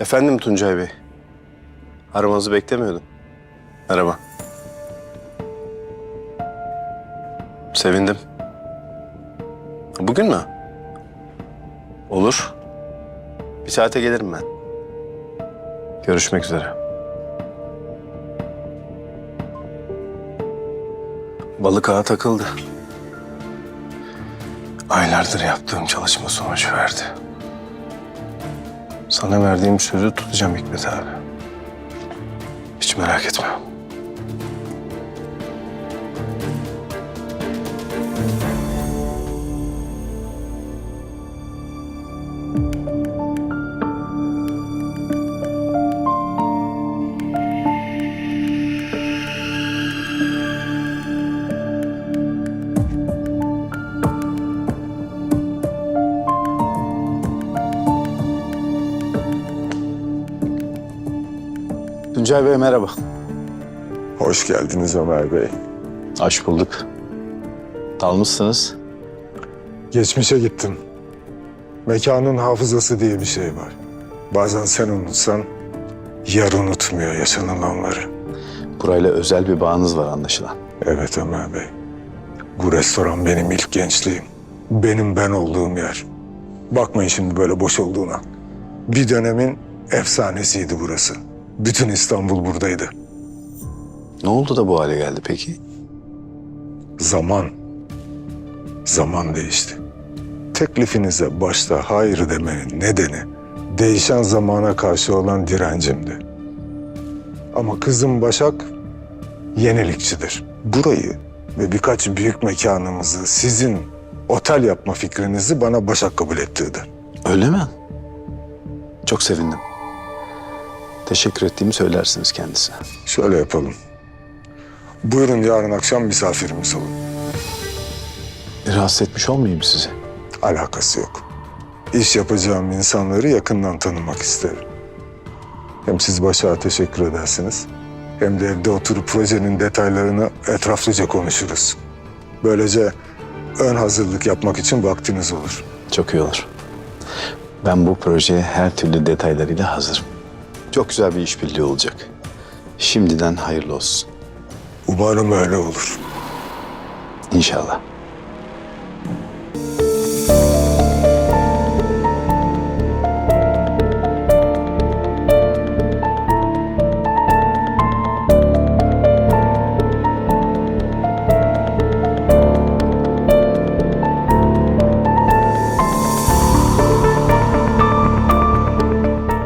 Efendim Tuncay Bey. Aramanızı beklemiyordum. Merhaba. Sevindim. Bugün mü? Olur. Bir saate gelirim ben. Görüşmek üzere. Balık ağa takıldı. Aylardır yaptığım çalışma sonuç verdi. Sana verdiğim sözü tutacağım Hikmet abi. Hiç merak etme. Tuncay Bey merhaba. Hoş geldiniz Ömer Bey. Hoş bulduk. Dalmışsınız. Geçmişe gittim. Mekanın hafızası diye bir şey var. Bazen sen unutsan, yer unutmuyor yaşanılanları. Burayla özel bir bağınız var anlaşılan. Evet Ömer Bey. Bu restoran benim ilk gençliğim. Benim ben olduğum yer. Bakmayın şimdi böyle boş olduğuna. Bir dönemin efsanesiydi burası. Bütün İstanbul buradaydı. Ne oldu da bu hale geldi peki? Zaman. Zaman değişti. Teklifinize başta hayır demenin nedeni değişen zamana karşı olan direncimdi. Ama kızım Başak yenilikçidir. Burayı ve birkaç büyük mekanımızı sizin otel yapma fikrinizi bana Başak kabul ettirdi. Öyle mi? Çok sevindim. Teşekkür ettiğimi söylersiniz kendisine. Şöyle yapalım. Buyurun yarın akşam misafirimiz olun. Rahatsız etmiş olmayayım sizi. Alakası yok. İş yapacağım insanları yakından tanımak isterim. Hem siz başa teşekkür edersiniz. Hem de evde oturup projenin detaylarını etraflıca konuşuruz. Böylece ön hazırlık yapmak için vaktiniz olur. Çok iyi olur. Ben bu projeye her türlü detaylarıyla hazırım. Çok güzel bir işbirliği olacak. Şimdiden hayırlı olsun. Umarım öyle olur. İnşallah.